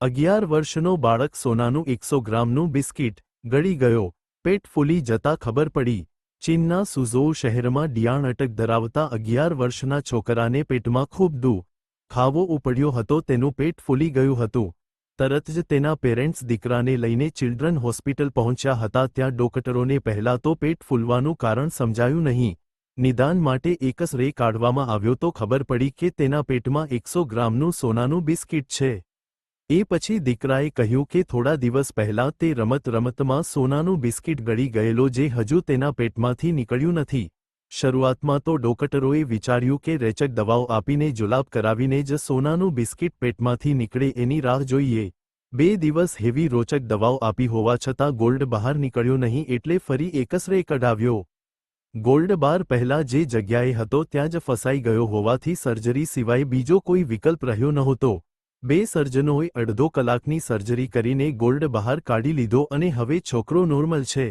અગિયાર વર્ષનો બાળક સોનાનું એકસો ગ્રામનું બિસ્કિટ ગળી ગયો. પેટ ફૂલી જતા ખબર પડી. ચીનના સુઝોઉ શહેરમાં ડિયાણ અટક ધરાવતા અગિયાર વર્ષના છોકરાને પેટમાં ખૂબ દુ ખાવો ઉપડ્યો હતો, તેનું પેટ ફૂલી ગયું હતું. તરત જ તેના પેરેન્ટ્સ દીકરાને લઈને ચિલ્ડ્રન હોસ્પિટલ પહોંચ્યા હતા. ત્યાં ડોક્ટરોને પહેલા તો પેટ ફૂલવાનું કારણ સમજાયું નહીં. નિદાન માટે એક જ રે કાઢવામાં આવ્યો તો ખબર પડી કે તેના પેટમાં એકસો ગ્રામનું સોનાનું બિસ્કિટ છે. એ પછી દીકરાએ કહ્યું કે થોડા દિવસ પહેલાં તે રમત રમતમાં સોનાનું બિસ્કિટ ગળી ગયેલો જે હજુ તેના પેટમાંથી નીકળ્યું નથી. શરૂઆતમાં તો ડોક્ટરોએ વિચાર્યું કે રેચક દવાઓ આપીને જુલાબ કરાવીને જ સોનાનું બિસ્કિટ પેટમાંથી નીકળે એની રાહ જોઈએ. બે દિવસ હેવી રોચક દવાઓ આપી હોવા છતાં ગોલ્ડ બહાર નીકળ્યો નહીં એટલે ફરી એકસરે કઢાવ્યો. ગોલ્ડ બાર પહેલા જે જગ્યાએ હતો ત્યાં જ ફસાઈ ગયો હોવાથી સર્જરી સિવાય બીજો કોઈ વિકલ્પ રહ્યો નહોતો. બે સર્જનોએ અડધો કલાકની સર્જરી કરીને ગોલ્ડ બહાર કાઢી લીધો અને હવે છોકરો નોર્મલ છે.